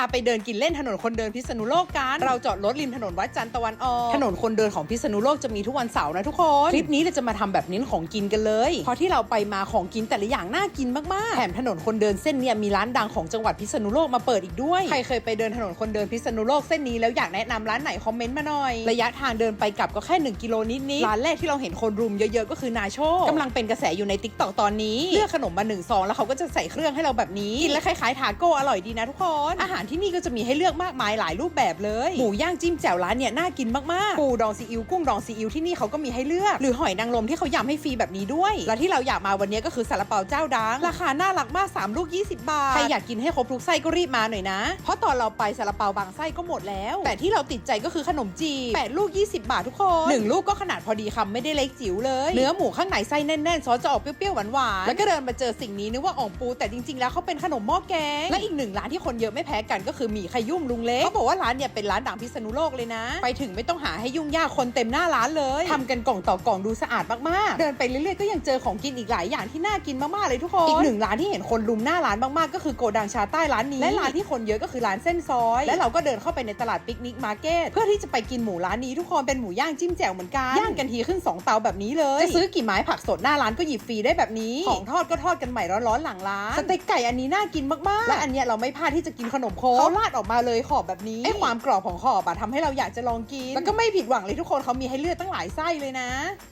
าไปเดินกินเล่นถนนคนเดินพิษณุโลกกันเราจอดรถริมถนนวัดจันทร์ตะวันออกถนนคนเดินของพิษณุโลกจะมีทุกวันเสาร์นะทุกคนคลิปนี้เราจะมาทำแบบเน้นของกินกันเลยเพราะที่เราไปมาของกินแต่ละอย่างน่ากินมากๆแถมถนนคนเดินเส้นเนี้ยมีร้านดังของจังหวัดพิษณุโลกมาเปิดอีกด้วยใครเคยไปเดินถนนคนเดินพิษณุโลกเส้นนี้แล้วอยากแนะนำร้านไหนคอมเมนต์มาหน่อยระยะทางเดินไปกลับก็แค่1กิโลนิดๆร้านแรกที่เราเห็นคนรุมเยอะๆก็คือนาโชคกำลังเป็นกระแสอยู่ในติ๊กต็อกตอนนี้เลือกขนมมาหนึ่งซองแล้วเขาก็จะใส่เครื่องให้เราแบบนี้กินแล้วคล้ายๆทาโก้อร่อยดีนะทุกคนอาหารที่นี่ก็จะมีให้เลือกมากมายหลายรูปแบบเลย หมูย่างจิ้มแจ่วร้านเนี่ยน่ากินมากๆ ปูดองซีอิ๊วกุ้งดองซีอิ๊วที่นี่เขาก็มีให้เลือก หรือหอยนางรมที่เขายำให้ฟรีแบบนี้ด้วย และที่เราอยากมาวันนี้ก็คือซาลาเปาเจ้าดัง ราคาน่ารักมาก 3 ลูก 20 บาท ใครอยากกินให้ครบทุกไส้ก็รีบมาหน่อยนะ เพราะตอนเราไปซาลาเปาบางไส้ก็หมดแล้ว แต่ที่เราติดใจก็คือขนมจีบ8ลูก 20 บาททุกคนหนึ่งลูกก็ขนาดพอดีคำไม่ได้เล็กจิ๋วเลย เนื้อหมูข้างในไส้แน่นๆซอสจะออกเปรี้ยวๆหวานๆแล้วก็เดินมาเจอสิ่งนี้นึกว่าอ่องปูแต่จริงๆ แล้วเขาเป็นขนมหม้อแกงและอีกหนึ่งร้านที่คนเยอะไม่แพ้กันก็คือหมี่ขยุ่มลุงเล็กเขาบอกว่าร้านเนี่ยเป็นร้านดังพิษณุโลกเลยนะ ไปถึงไม่ต้องหาให้ยุ่งยากคนเต็มหน้าร้านเลยทำกันกล่องต่อกล่องดูสะอาดมากๆ เดินไปเรื่อยๆก็ยังเจอของกินอีกหลายอย่างที่น่ากินมากๆเลยทุกคนอีกหนึ่งร้านที่เห็นคนลุมหน้าร้านมากๆก็คือโกดังชาใต้ร้านนี้และร้านที่คนเยอะก็คือร้านเส้นซอย และเราก็เดินเข้าไปในตลาดปิกนิกมาร์เก็ตเพื่อที่จะไปกินหมูร้านนี้ทุกคนเป็นหมูย่างจิ้มแจ่วเหมือนกันย่างกันทีขึ้นสองเตาแบบนี้เลยจะซื้อกี่ไม้ผักสดหน้าร้านก็หยิบฟรีได้แบบนี้ของทอดก็ทอดกันใหม่ร้อนๆหลังร้านสเต็กไก่อันนี้น่ากินมากๆและอันเนี้ยเราไม่พลาดที่จะกินขนมโค้กเขาราดออกมาเลยขอบแบบนี้ไอ้ความกรอบของขอบอะทำให้เราอยากจะลองกินแล้วก็ไม่ผิดหวังเลยทุกคนเขามีให้เลือกตั้งหลายไส้เลยนะ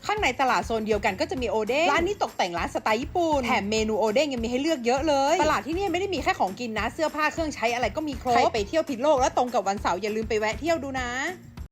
ข้างในตลาดโซนเดียวกันก็จะมีโอเด้งร้านนี้ตกแต่งร้านสไตล์ญี่ปุ่นแถมเมนูโอเด้งยังมีให้เลือกเยอะเลยตลาดที่นี่ไม่ได้มีแค่ของกินนะเสื้อผ้าเครื่องใช้อะไรก็มีครบใครไปเที่ยวผิดโลกแล้วตรงกับวันเสาร์อย่าลืมไปแวะเที่ยวดูนะ